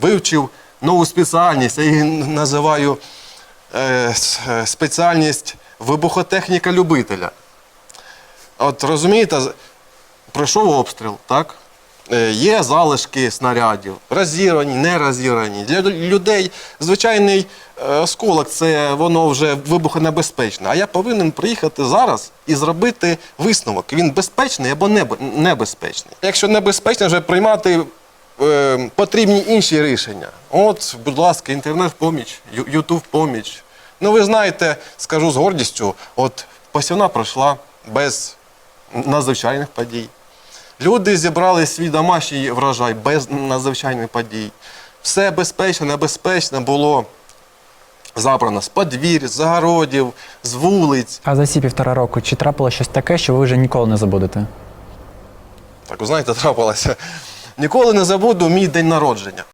вивчив нову спеціальність, я її називаю е, е, спеціальність вибухотехніка любителя. От розумієте, пройшов обстріл, так? Е, Є залишки снарядів, розірвані, не розірвані. Для людей звичайний осколок це воно вже вибухонебезпечне. А я повинен приїхати зараз і зробити висновок. Він безпечний або небезпечний. Якщо небезпечний, вже приймати е, потрібні інші рішення. От, будь ласка, інтернет-поміч, Ютуб-поміч. Ну, ви знаєте, скажу з гордістю, от посівна пройшла без надзвичайних подій. Люди зібрали свій домашній врожай без надзвичайних подій. Все безпечно, небезпечно було забрано з подвір'я, з загородів, з вулиць. А за ці півтора року чи трапило щось таке, що ви вже ніколи не забудете? Так, ви знаєте, трапилося. Ніколи не забуду мій день народження.